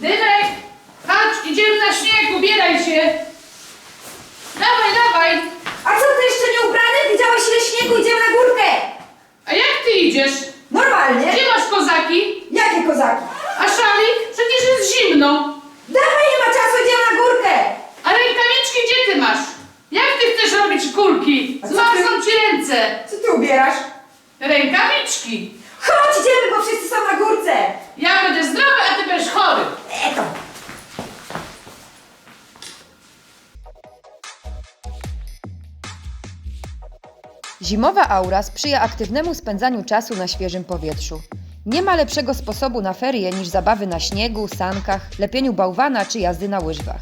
Desde Normalnie. Gdzie masz kozaki? Jakie kozaki? A szali? Przecież jest zimno. Dawaj, nie ma czasu, idziemy na górkę. A rękawiczki gdzie ty masz? Jak ty chcesz robić kulki? A ci ręce. Co ty ubierasz? Rękawiczki. Chodź, idziemy, bo wszyscy Zimowa aura sprzyja aktywnemu spędzaniu czasu na świeżym powietrzu. Nie ma lepszego sposobu na ferie niż zabawy na śniegu, sankach, lepieniu bałwana czy jazdy na łyżwach.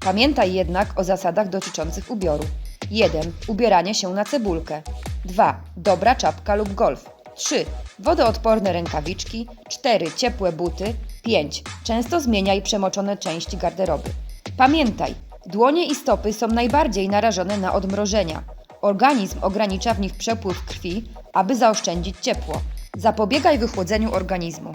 Pamiętaj jednak o zasadach dotyczących ubioru. 1. Ubieranie się na cebulkę. 2. Dobra czapka lub golf. 3. Wodoodporne rękawiczki. 4. Ciepłe buty. 5. Często zmieniaj przemoczone części garderoby. Pamiętaj, dłonie i stopy są najbardziej narażone na odmrożenia. Organizm ogranicza w nich przepływ krwi, aby zaoszczędzić ciepło. Zapobiegaj wychłodzeniu organizmu.